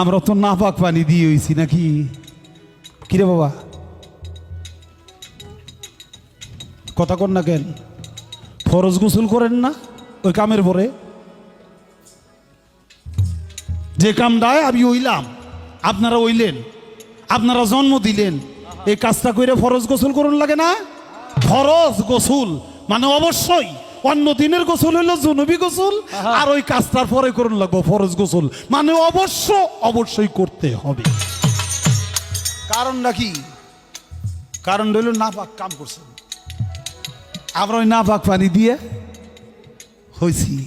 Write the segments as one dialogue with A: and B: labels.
A: আমরা তো নাপাক পানি দিয়ে হইছি নাকি? কিরে বাবা? কথা কন না কেন? ফরজ গোসল করেন না ওই কামের পরে? যে কাম কামটায় আমি ওইলাম আপনারা ওইলেন আপনারা জন্ম দিলেন, এই কাজটা করে ফরজ গোসল করুন লাগে না? ফরজ গোসল মানে অবশ্যই অন্য দিনের গোসল হইল জনবি গোসল আর ওই কাজটার পরে করুন লাগবো ফরজ গোসল। মানে অবশ্য অবশ্যই করতে হবে। কারণ নাকি? কারণ হইল না পাক কাম করছেন আমরা ওই না পাক পানি দিয়ে হয়েছি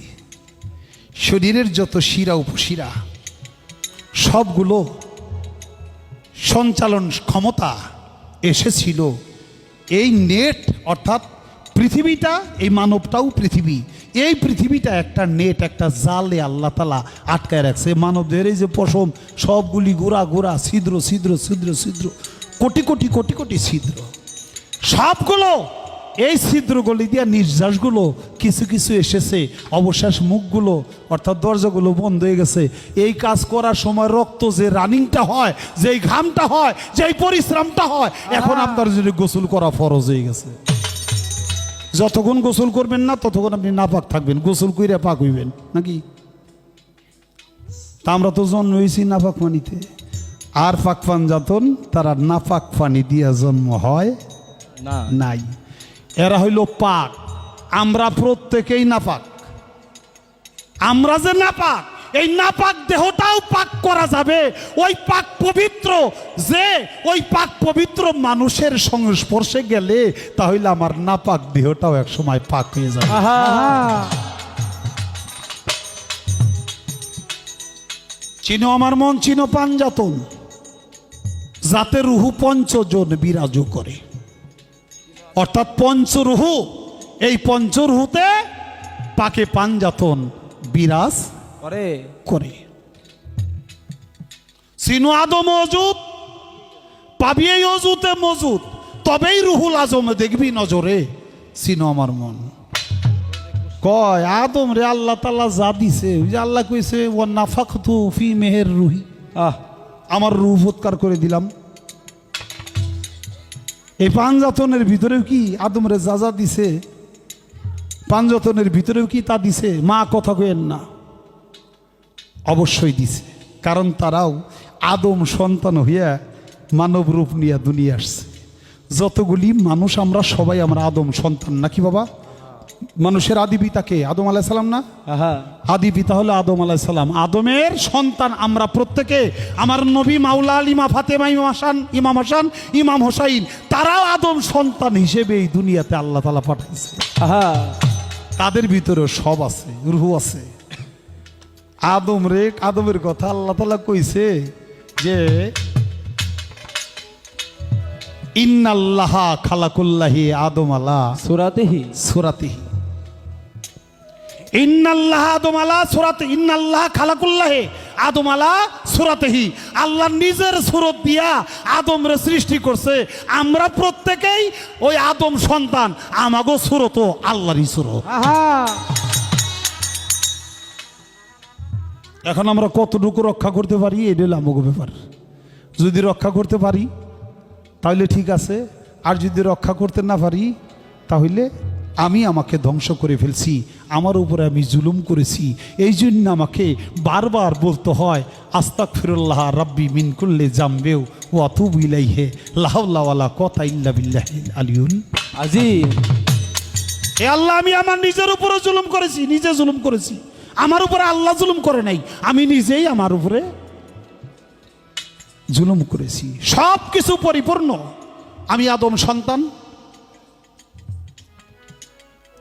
A: শরীরের যত শিরা উপশিরা সবগুলো সঞ্চালন ক্ষমতা এসেছিল। এই নেট অর্থাৎ পৃথিবীটা এই মানবটাও পৃথিবী। এই পৃথিবীটা একটা নেট একটা জালে আল্লাহ তালা আটকায় রাখছে। মানবদের এই যে পশম সবগুলি গোড়া গোড়া ছিদ্র ছিদ্র ছিদ্র ছিদ্র কোটি কোটি কোটি কোটি ছিদ্র। সবগুলো এই ছিদ্রগুলি দিয়া নিঃশ্বাসগুলো কিছু কিছু এসেছে অবশেষ মুখগুলো অর্থাৎ দরজাগুলো বন্ধ হয়ে গেছে। এই কাজ করার সময় রক্ত যে রানিংটা হয় যেই ঘামটা হয় যেই পরিশ্রমটা হয় এখন আপনার যদি গোসল করা ফরজ হয়ে গেছে। যতক্ষণ গোসল করবেন না ততক্ষণ আপনি নাপাক থাকবেন গোসল কইরা পাক হইবেন। নাকি? তা আমরা তো জন্ম হয়েছি নাপাক পানিতে। আর পাক পান যাতন তারা নাপাক পানি দিয়া জন্ম হয়
B: না।
A: নাই। এরা হইল পাক। আমরা প্রত্যেকেই নাপাক। আমরা যে নাপাক এই নাপাক দেহটাও পাক করা যাবে। ওই পাক পবিত্র। যে ওই পাক পবিত্র মানুষের সংস্পর্শে গেলে তাহলে আমার নাপাক দেহটাও এক সময় পাক হয়ে যাবে। চিনো আমার মন চিনো পাঞ্জাতন। যাতে রুহু পঞ্চজন বিরাজ করে। অর্থাৎ পঞ্চরুহু এই পঞ্চরুহুতে পাকে পাঞ্জাতন বিরাজ
B: করে।
A: করে। সিনু আদম মজুদ পাবি এই অজুতে মজুদ তবেই রুহুল আজমে দেখবি নজরে সিনো আমার মন। কয় আদম রে আল্লাহ তাল্লাহ যা দিছে ওই যে আল্লাহ কইছে ও নাফাক তু ফি মেহের রুহি।
B: আহ
A: আমার রুহ উৎকার করে দিলাম। এই পাঞ্জাতনের ভিতরেও কি আদমরে যা যা দিছে পাঞ্জাতনের ভিতরেও কি তা দিছে? মা কথা কইেন না। অবশ্যই দিছে। কারণ তারাও আদম সন্তান হইয়া মানব রূপ নিয়ে দুনিয়া আসছে। যতগুলি মানুষ আমরা সবাই আমরা আদম সন্তান। নাকি বাবা? মানুষের আদি পিতাকে আদম আলাহ সালাম না? আদি পিতা হলো আদম আলাইসাল্লাম আদমের সন্তান আমরা প্রত্যেকে আমার নবী মাওলা আল ইমা ফাতেমা ইমাম হাসান ইমাম হাসান ইমাম হোসাইন তারাও আদম সন্তান হিসেবে এই দুনিয়াতে আল্লাহ তালা পাঠাইছে। তাদের ভিতরে সব আছে রুহু আছে। আদম রে আদমের কথা আল্লাহ তালা কইছে যে ইন্নাল্লাহা খালাকুল্লাহি আদম আলা
B: সুরাতেহি।
A: সুরাতিহি। ইন্নাল্লাহ আদম আলা সুরাতে ইন্নাল্লাহ খালাকুল্লাহে আদম আলা সুরাতেহি। আল্লাহ নিজের সুরত দিয়া আদমরে সৃষ্টি করছে। আমরা প্রত্যেকেই ওই আদম সন্তান আমাগো সুরত আল্লাহরই সুরত।
B: আহা!
A: এখন আমরা কতটুকু রক্ষা করতে পারি এটা হলো আমাকে ব্যাপার। যদি রক্ষা করতে পারি তাহলে ঠিক আছে। আর যদি রক্ষা করতে না পারি তাহলে আমি আমাকে ধ্বংস করে ফেলছি আমার উপরে আমি জুলুম করেছি। এই জন্য আমাকে বারবার বলতে হয় আস্তাক ফিরুল্লাহ রাব্বি মিন করলে জামবেও ও অতুব ইলাইহে লাহাল্লাওয়ালা কথা ইল্লা বিল্লাহ আলিউল
B: আজিম
A: এ আল্লাহ আমি আমার নিজের উপরে জুলুম করেছি নিজে জুলুম করেছি। আমার উপরে আল্লাহ জুলুম করে নাই। আমি নিজেই আমার উপরে জুলুম করেছি। সব কিছু পরিপূর্ণ। আমি আদম সন্তান।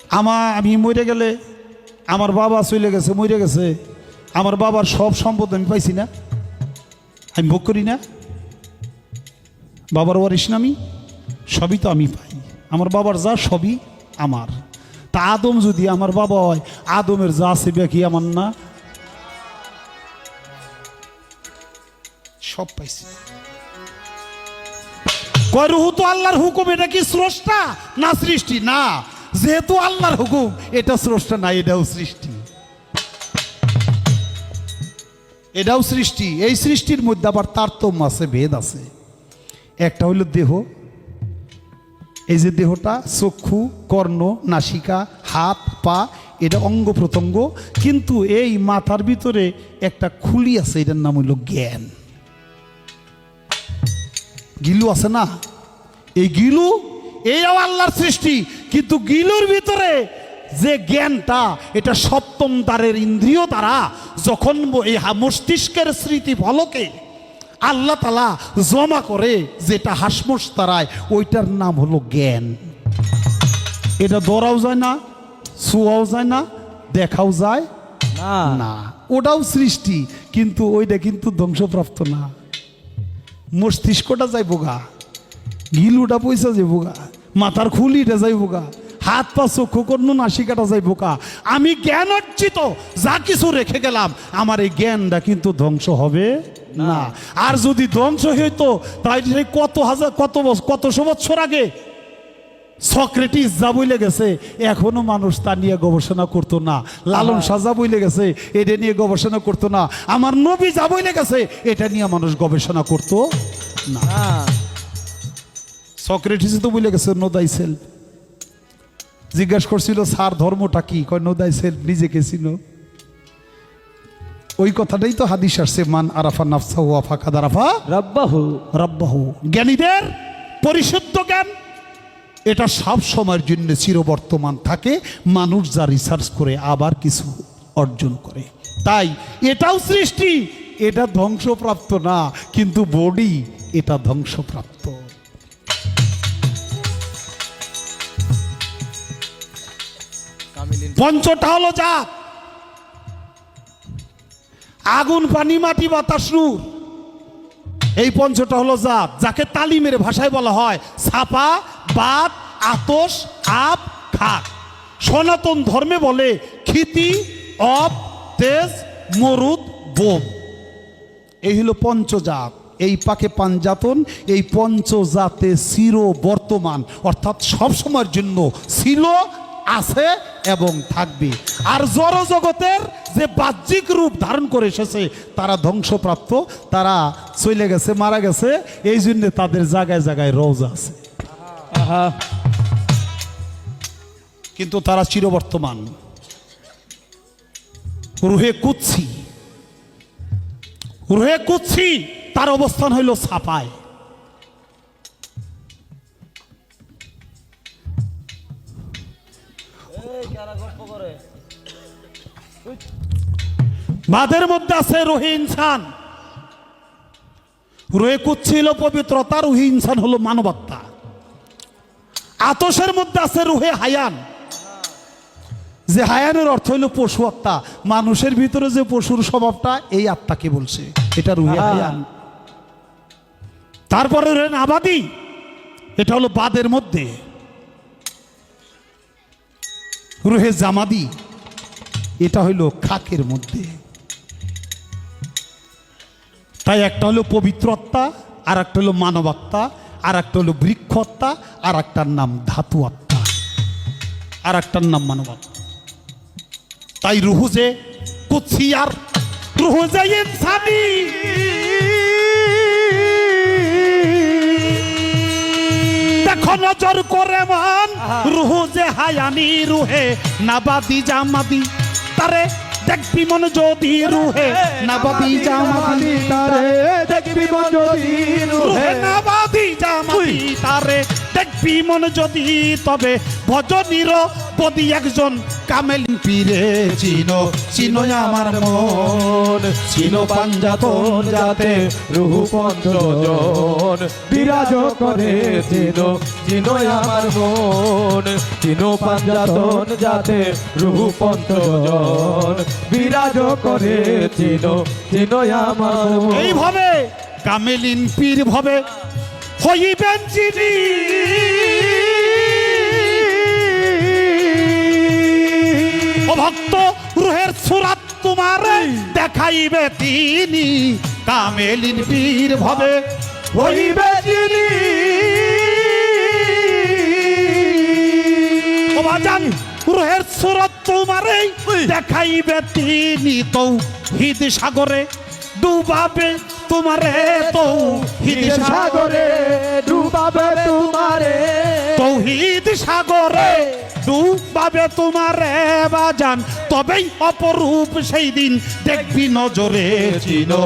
A: আমার আমি মরে গেলে আমার বাবা চলে গেছে, মরে গেছে। আমার বাবার সব সম্পদ আমি পাইছি না। আমি ভোগ করি না। বাবার ওয়ারিস না আমি। সবই তো আমি পাই। আমার বাবার যা, সবই আমার। তা আদম যদি আমার বাবা হয়, আদমের যা আছে কি আমার না। সব পাইছি। কয়, রুহু তো আল্লাহর হুকুম, এটা কি স্রষ্টা না সৃষ্টি? না, যেহেতু আল্লাহর হুকুম, এটা স্রষ্টা না, এটাও সৃষ্টি। এটাও সৃষ্টি। এই সৃষ্টির মধ্যে আবার তারতম্য আছে, ভেদ আছে। একটা হইল দেহ এই যে দেহটা, চক্ষু, কর্ণ, নাসিকা, হাত, পা, এটা অঙ্গ প্রত্যঙ্গ, কিন্তু এই মাথার ভিতরে একটা খুলি আছে, এটার নাম হইল জ্ঞান। গিলু আছে না? এই গিলু, এই আল্লাহর সৃষ্টি, কিন্তু গিলুর ভিতরে যে জ্ঞানটা, এটা সপ্তম দ্বারের ইন্দ্রিয় দ্বারা যখন এই মস্তিষ্কের স্মৃতি ফলকে আল্লাহ তালা জমা করে যেটা হাসমস তারায় ওইটার নাম হলো জ্ঞান। এটা দৌড়াও যায় না শোয়াও যায় না দেখাও যায়
B: না।
A: ওটাও সৃষ্টি কিন্তু ওইটা কিন্তু ধ্বংসপ্রাপ্ত না। মস্তিষ্কটা যাইব গা গিলুটা পয়সা যাইব গা মাথার খুলিটা যাইব গা হাত পা চক্ষু কর্ণ নাসিকাটা যাইব বোকা আমি জ্ঞান অর্জিত যা কিছু রেখে গেলাম আমার এই জ্ঞানটা কিন্তু ধ্বংস হবে না। আর যদি ধ্বংস হইতো তাই কত হাজার কত কত বছর আগে? সক্রেটিস যা বইলে গেছে এখনও মানুষ তা নিয়ে গবেষণা করতো না। লালন শাহ যা বইলে গেছে এটা নিয়ে গবেষণা করতো না। আমার নবী যা বইলে গেছে এটা নিয়ে মানুষ গবেষণা করতো না। সক্রেটিস তো বইলে গেছে নো দাই সেলফ। জিজ্ঞাসা করছিল স্যার ধর্মটা কি? কয় নো দাই সেলফ নিজেকে ছিল ওই কথাটাই তো হাদিস আসছে মান আরাফা নাফসা হুয়া ফাঁকা দারাফা
B: রব্বাহু।
A: রব্বাহু। জ্ঞানীদের পরিশুদ্ধ জ্ঞান এটা সব সময়ের জন্য চিরবর্তমান থাকে মানুষ যা রিসার্চ করে আবার কিছু অর্জন করে। তাই এটাও সৃষ্টি এটা ধ্বংসপ্রাপ্ত না কিন্তু বডি এটা ধ্বংসপ্রাপ্ত। পঞ্চটা হলো জাত। আগুন, পানি, মাটি, বাতাস, নূর। এই পঞ্চটা হলো জাত, যাকে তালিমের ভাষায় বলা হয় ছাপা বাত, আতস আপ খাক। সনাতন ধর্মে বলে ক্ষিতি অপ তেজ, মরুদ, বোম। এই হলো পঞ্চজাত। এই পাকে পাঞ্জাতন এই পঞ্চজাতে চির বর্তমান। অর্থাৎ সব সময়ের জন্য ছিল আছে এবং থাকবে। আর জড় জগতের যে বাহ্যিক রূপ ধারণ করে এসেছে তারা ধ্বংসপ্রাপ্ত তারা চলে গেছে মারা গেছে এই জন্য তাদের জায়গায় জায়গায় রোজা আছে।
B: আহা।
A: কিন্তু তারা চিরবর্তমান। রুহে কুচ্ছি রুহে কুচ্ছি তার অবস্থান হইল ছাপায় বাদের মধ্যে আছে রুহে ইনসান। রুহে কুচ্ছিল পবিত্রতা রুহি ইনসান হলো মানবত্তা আতসের মধ্যে আছে রুহে হায়ান। যে হায়ানের অর্থ হইল পশু আত্মা। মানুষের ভিতরে যে পশুর স্বভাবটা এই আত্মাকে বলছে। এটা রুহে হায়ান। তারপরে রয়েন আবাদি। এটা হলো বাদের মধ্যে। রুহে জামাদি। এটা হইল খাকের মধ্যে। তাই একটা হলো পবিত্রত্বা আর একটা হলো মানবাত্মা আর একটা হলো বৃক্ষত্তা আর একটার নাম ধাতু আত্মা আর একটার নাম মানবাত্মা তাই রুহু যে আর রুহু যে ইনসানি। দেখো নজর করে মান রুহু যে হায়ানি রুহে নাবাদি জামাদি তারে দেখবি মন যদি রুহে নবাবি জামাদি তারে
B: দেখবি মন যদি
A: রুহে নবাবি জামাদি তারে। দেখবি মন যদি তবে ভজনীর বদি একজন কামেল পিরে চিনো চিনো আমার মন
B: চিনো পাঞ্জাতন যাতে রুহু পঞ্চজন বিরাজ করে চিনো চিনো আমার মন চিনো পাঞ্জাতন যাতে রুহু পঞ্চজন বিরাজ করে চিনো চিনো আমার
A: এইভাবে কামেলিন পীর ভাবে হইবেন যিনি ভক্ত রুহের সুরাত তোমার দেখাইবে তিনি কামেলিন পীর ভাবে। হইবে যিনি বাজান রুহের সুরত তোমারে দেখাইবে তিনি তো হিদ সাগরে ডুবাবে। তোমারে
B: তৌহিদ সাগরে ডুবাবে তোমারে।
A: তৌহিদ সাগরে ডুবাবে তোমারে বাজান। তবেই অপরূপ সেই দিন দেখবি নজরে চিনো।